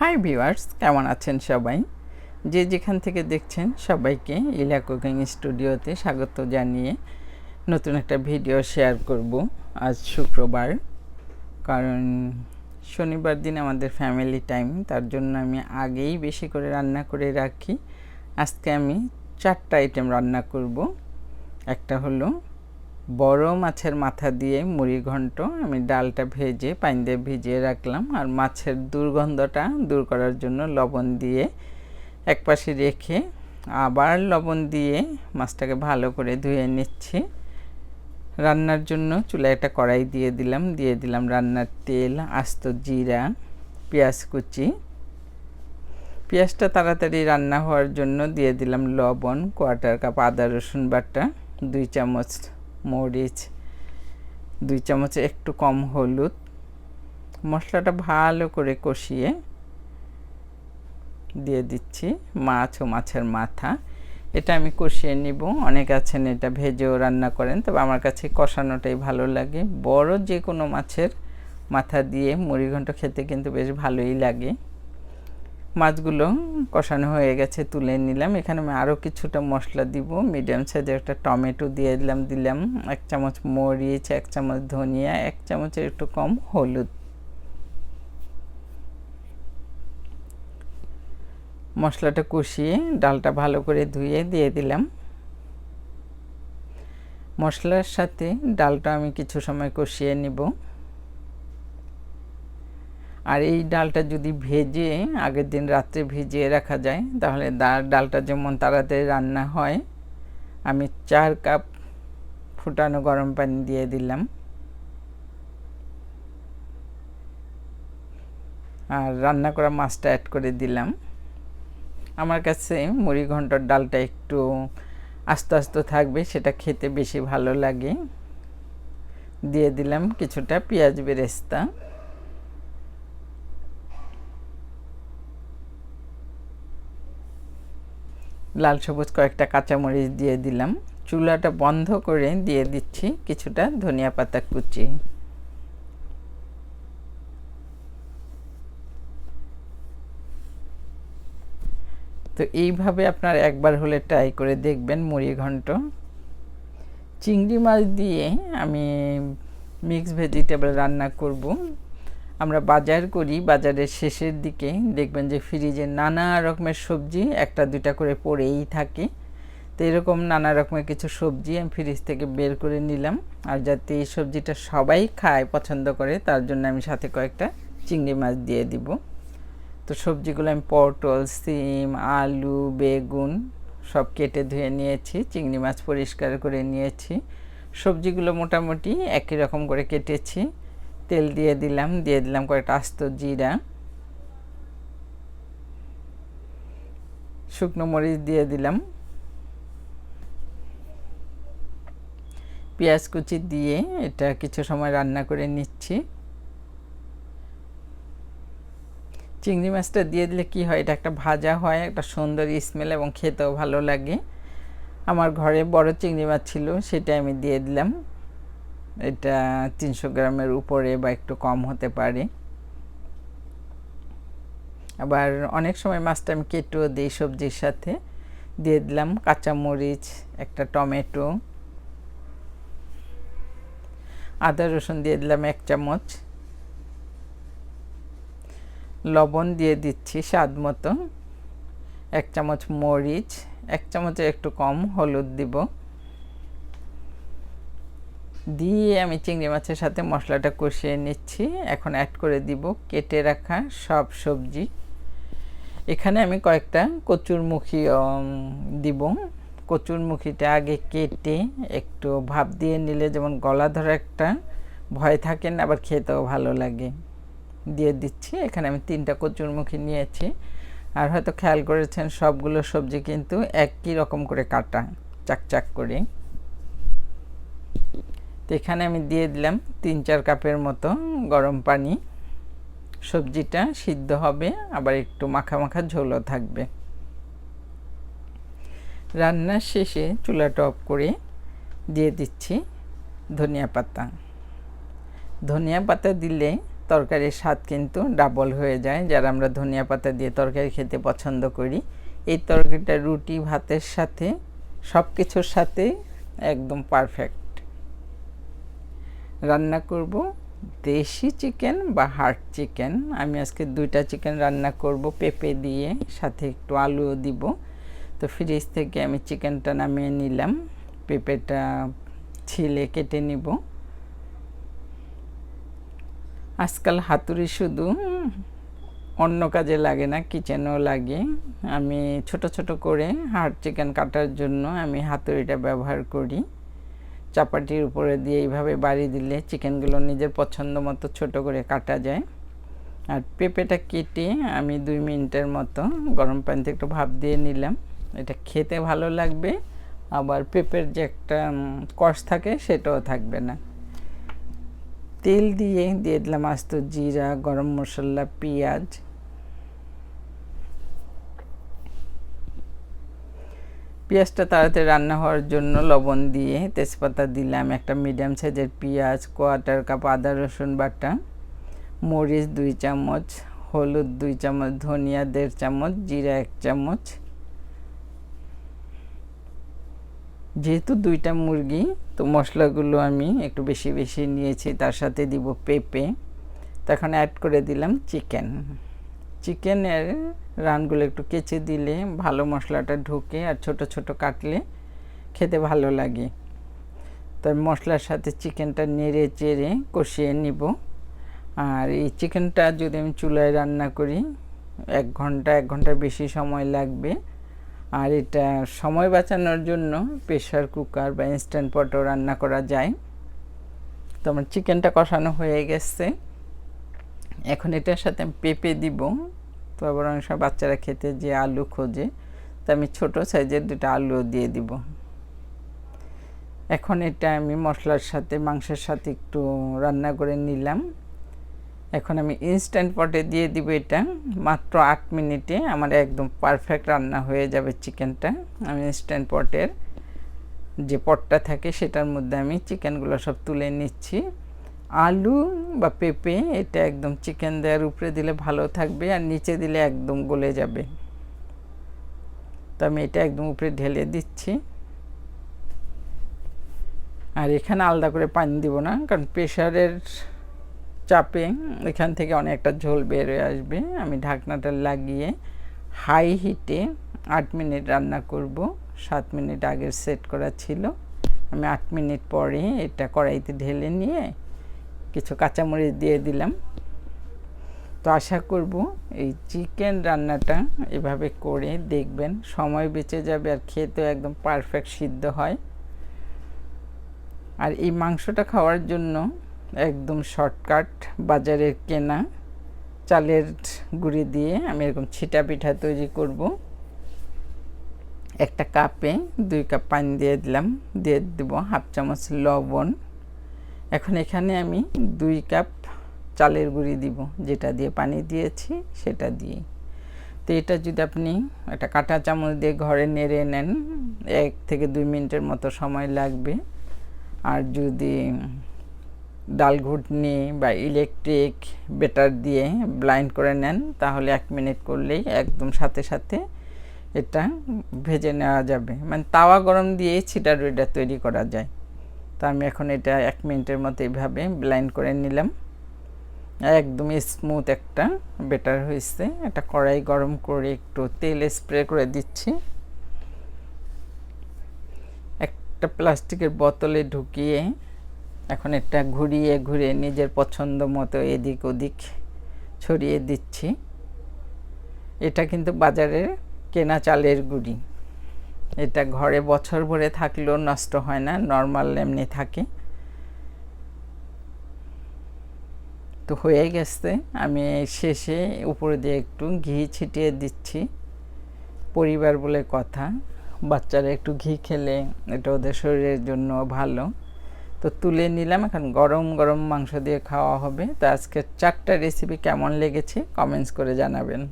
Hi viewers কেমন আছেন সবাই? যে যেখান থেকে দেখছেন সবাইকে ইলা কুকিং স্টুডিওতে স্বাগত জানিয়ে নতুন একটা ভিডিও শেয়ার করব আজ শুক্রবার। কারণ শনিবার দিন আমাদের ফ্যামিলি টাইম তার জন্য আমি আগেই বেশি করে রান্না করে রাখি। আজকে আমি চারটা আইটেম রান্না করব। একটা হলো বড় মাছের মাথা দিয়ে মুড়ি ঘন্ট আমি ডালটা ভেজে, পানি দিয়ে ভিজিয়ে রাখলাম আর মাছের দুর্গন্ধটা দূর করার জন্য লবণ দিয়ে এক পাশে রেখে আবার লবণ দিয়ে মাছটাকে ভালো করে ধুয়ে নিচ্ছি। রান্নার জন্য চুলায় একটা কড়াই দিয়ে দিলাম দিয়ে দিলাম রান্নার তেল, আস্ত জিরা, পেঁয়াজ কুচি। পেঁয়াজটা তাড়াতাড়ি রান্না হওয়ার জন্য দিয়ে দিলাম লবণ, কোয়াটার কাপ, আদা রসুন বাটা, দুই চামচ মরিচ, দুই চামচ একটু কম হলুদ, মশলাটা ভালো করে কষিয়ে দিয়ে দিচ্ছি মাছ ও মাছের মাথা। এটা আমি কষিয়ে নিব। অনেক আছেন এটা ভেজেও রান্না করেন, তবে আমার কাছে কষানোটাই ভালো লাগে। বড় যে কোনো মাছের মাথা দিয়ে মুড়িঘণ্ট খেতে কিন্তু বেশ ভালোই লাগে। মাছগুলো কষানো হয়ে গেছে, তুলে নিলাম। এখানে আমি আরও কিছুটা মশলা দিব মিডিয়াম সাইজের একটা টমেটো দিয়ে দিলাম দিলাম এক চামচ মরিচ, এক চামচ ধনিয়া, এক চামচের একটু কম হলুদ। মশলাটা কষিয়ে ডালটা ভালো করে ধুয়ে দিয়ে দিলাম। মশলার সাথে ডালটা আমি কিছু সময় কষিয়ে নিব। আর এই ডালটা যদি ভেজে আগের দিন রাত্রে ভিজিয়ে রাখা যায়, তাহলে ডালটা যেমন তাড়াতাড়ি রান্না হয়, আমি চার কাপ ফুটানো গরম পানি দিয়ে দিলাম। আর রান্না করা মাছটা অ্যাড করে দিলাম। আমার কাছে মুড়ি ঘণ্টার ডালটা একটু আস্তে আস্তে থাকবে, সেটা খেতে বেশি ভালো লাগে। দিয়ে দিলাম কিছুটা পেঁয়াজ বেরেস্তা। লাল সবুজ কয়েকটা কাঁচামরিচ দিয়ে দিলাম। চুলাটা বন্ধ করে দিয়ে দিচ্ছি কিছুটা ধনিয়া পাতা কুচি। তো এইভাবে আপনার একবার হলে ট্রাই করে দেখবেন মুড়ি ঘন্ট। চিংড়ি মাছ দিয়ে আমি মিক্স ভেজিটেবল রান্না করব। আমরা বাজার করি, বাজারের শেষের দিকে দেখবেন যে ফ্রিজে নানা রকমের সবজি, একটা দুটা করে পড়েই থাকে। তো এরকম নানা রকমের কিছু সবজি আমি ফ্রিজ থেকে বের করে নিলাম। আর যাতে এই সবজিটা সবাই খায়, পছন্দ করে, তার জন্য আমি সাথে কয়েকটা চিংড়ি মাছ দিয়ে দিব। তো সবজিগুলো আমি পটল, সিম, আলু, বেগুন সব কেটে ধুয়ে নিয়েছি, চিংড়ি মাছ পরিষ্কার করে নিয়েছি। সবজিগুলো মোটামুটি একই রকম করে কেটেছি। তেল দিয়ে দিলাম দিয়ে দিলাম কয়েকটা আস্ত জিরা। শুকনো মরিচ দিয়ে দিলাম। পেঁয়াজ কুচি দিয়ে এটা কিছু সময় রান্না করে নিচ্ছি। চিংড়ি মাছটা দিয়ে দিলে কি হয়, এটা একটা ভাজা হয়, একটা সুন্দর স্মেল এবং খেতেও ভালো লাগে। আমার ঘরে বড় চিংড়ি মাছ ছিল, সেটা আমি দিয়ে দিলাম। এটা তিনশো গ্রামের উপরে বা একটু কম হতে পারে। আবার অনেক সময় মাছটা আমি কেটেও দিই সবজির সাথে। দিয়ে দিলাম কাঁচামরিচ, একটা টমেটো। আদা, রসুন দিয়ে দিলাম এক চামচ। লবণ দিয়ে দিচ্ছি স্বাদ মতো। এক চামচ মরিচ, এক চামচের একটু কম হলুদ দিব। দিয়ে আমি চিংড়ি মাছের সাথে মশলাটা কষিয়ে নিচ্ছি। এখন অ্যাড করে দিব কেটে রাখা সব সবজি। এখানে আমি কয়েকটা কচুরমুখী দিব। কচুরমুখীটা আগে কেটে একটু ভাপ দিয়ে নিলে যেমন গলা ধরা একটা ভয় থাকে না, আবার খেতেও ভালো লাগে। দিয়ে দিচ্ছি। এখানে আমি তিনটা কচুরমুখী নিয়েছি। আর হয়তো খেয়াল করেছেন, সবগুলো সবজি কিন্তু একই রকম করে কাটা চাক চাক করে। এখানে আমি দিয়ে দিলাম তিন চার কাপের মতো গরম পানি। সবজিটা সিদ্ধ হবে, আবার একটু মাখা মাখা ঝোলও থাকবে। রান্নার শেষে চুলাটা অফ করে দিয়ে দিচ্ছি ধনিয়া পাতা। ধনিয়া পাতা দিলে তরকারির স্বাদ কিন্তু ডাবল হয়ে যায়। যারা আমরা ধনিয়া পাতা দিয়ে তরকারি খেতে পছন্দ করি, এই তরকারিটা রুটি, ভাতের সাথে সব কিছুর সাথে একদম পারফেক্ট রান্না করব দেশি চিকেন বা হার্ট চিকেন। আমি আজকে দুইটা চিকেন রান্না করব পেঁপে দিয়ে, সাথে একটু আলুও দিব। তো ফ্রিজ থেকে আমি চিকেনটা নামিয়ে নিলাম। পেঁপেটা ছিলে কেটে নিব। আজকাল হাতুড়ি শুধু অন্য কাজে লাগে না, কিচেনও লাগে। আমি ছোট ছোট করে হার্ড চিকেন কাটার জন্য আমি হাতুড়িটা ব্যবহার করি। চাপাটির উপরে দিয়ে এইভাবে বাড়ি দিলে চিকেনগুলো নিজের পছন্দ মতো ছোট করে কাটা যায়। আর পেঁপেটা কেটে আমি দুই মিনিটের মতো গরম পানিতে একটু ভাপ দিয়ে নিলাম। এটা খেতে ভালো লাগবে, আবার পেঁপের যে একটা কষ থাকে সেটাও থাকবে না। তেল দিয়ে দিয়ে দিলাম আস্ত জিরা, গরম মশলা, পেঁয়াজ পেঁয়াজটা তাড়াতাড়ি রান্না হওয়ার জন্য লবণ দিয়ে তেজপাতা দিলাম, একটা মিডিয়াম সাইজের পেঁয়াজ কোয়াটার কাপ আদা, রসুন বাটা, মরিচ দুই চামচ, হলুদ দুই চামচ, ধনিয়া দেড় চামচ, জিরা এক চামচ। যেহেতু দুইটা মুরগি, তো মশলাগুলো আমি একটু বেশি বেশি নিয়েছি, তার সাথে দিব পেঁপে। তখন অ্যাড করে দিলাম চিকেন চিকেনের রানগুলো একটু কেচে দিলে ভালো মশলাটা ঢুকে আর ছোট ছোট কাটলে খেতে ভালো লাগে। তার মশলার সাথে চিকেনটা নেড়ে চেড়ে কষিয়ে নিব। আর এই চিকেনটা যদি আমি চুলায় রান্না করি, এক ঘণ্টা, এক ঘণ্টার বেশি সময় লাগবে। আর এটা সময় বাঁচানোর জন্য প্রেশার কুকার বা ইনস্ট্যান্ট পটও রান্না করা যায়। তো চিকেনটা কষানো হয়ে গেছে। এখন এটার সাথে আমি পেঁপে দিব। তো আবার অনেক সময় বাচ্চারা খেতে যে আলু খোঁজে, তো আমি ছোটো সাইজের দুটো আলুও দিয়ে দিব। এখন এটা আমি মশলার সাথে, মাংসের সাথে একটু রান্না করে নিলাম। এখন আমি ইনস্ট্যান্ট পটে দিয়ে দিব এটা। মাত্র আট মিনিটে আমার একদম পারফেক্ট রান্না হয়ে যাবে চিকেনটা। আমি ইনস্ট্যান্ট পটের যে পটটা থাকে, সেটার মধ্যে আমি চিকেনগুলো সব তুলে নিচ্ছি। আলু বা পেঁপে, এটা একদম চিকেন দেওয়ার উপরে দিলে ভালো থাকবে আর নিচে দিলে একদম গলে যাবে। তো আমি এটা একদম উপরে ঢেলে দিচ্ছি। আর এখানে আলাদা করে পানি দিব না, কারণ প্রেশারের চাপে এখান থেকে অনেকটা ঝোল বের হয়ে আসবে। আমি ঢাকনাটা লাগিয়ে হাই হিটে আট মিনিট রান্না করব। সাত মিনিট আগের সেট করা ছিল। আমি আট মিনিট পরে এটা কড়াইতে ঢেলে নিয়ে কিছু কাঁচামরিচ দিয়ে দিলাম। তো আশা করব এই চিকেন রান্নাটা এভাবে করে দেখবেন, সময় বেঁচে যাবে আর খেতেও একদম পারফেক্ট সিদ্ধ হয়। আর এই মাংসটা খাওয়ার জন্য একদম শর্টকাট বাজারের কেনা চালের গুঁড়ি দিয়ে আমি এরকম ছিটা পিঠা তৈরি করব। একটা কাপে দুই কাপ পানি দিয়ে দিলাম, দিয়ে দেবো হাফ চামচ লবণ। এখন এখানে আমি দুই কাপ চালের গুঁড়ি দিব, যেটা দিয়ে পানি দিয়েছি, সেটা দিয়ে। তো এটা যদি আপনি একটা কাঁটা চামচ দিয়ে ঘরে নেড়ে নেন, এক থেকে দুই মিনিটের মতো সময় লাগবে। আর যদি ডাল ঘুটনি বা ইলেকট্রিক বেটার দিয়ে ব্লাইন্ড করে নেন, তাহলে এক মিনিট করলেই একদম সাথে সাথে এটা ভেজে নেওয়া যাবে। মানে তাওয়া গরম দিয়েই ছিটা রুইটা তৈরি করা যায়। তো আমি এখন এটা এক মিনিটের মতো এইভাবে ব্লাইন্ড করে নিলাম। একদম স্মুথ একটা বেটার হয়েছে। একটা কড়াই গরম করে একটু তেল স্প্রে করে দিচ্ছি। একটা প্লাস্টিকের বোতলে ঢুকিয়ে এখন এটা ঘুরিয়ে ঘুরিয়ে নিজের পছন্দ মতো এদিক ওদিক ছড়িয়ে দিচ্ছি। এটা কিন্তু বাজারের কেনা চালের গুঁড়ি। এটা ঘরে বছর ভরে থাকলেও নষ্ট হয় না নর্মাল এমনি থাকে। তো হয়ে গেছে, আমি শেষে উপরে দিয়ে একটু ঘি ছিটিয়ে দিচ্ছি। পরিবার বলে কথা, বাচ্চারা একটু ঘি খেলে এটা ওদের শরীরের জন্য ভালো। তো তুলে নিলাম, এখন গরম গরম মাংস দিয়ে খাওয়া হবে। তো আজকের চারটা রেসিপি কেমন লেগেছে কমেন্টস করে জানাবেন।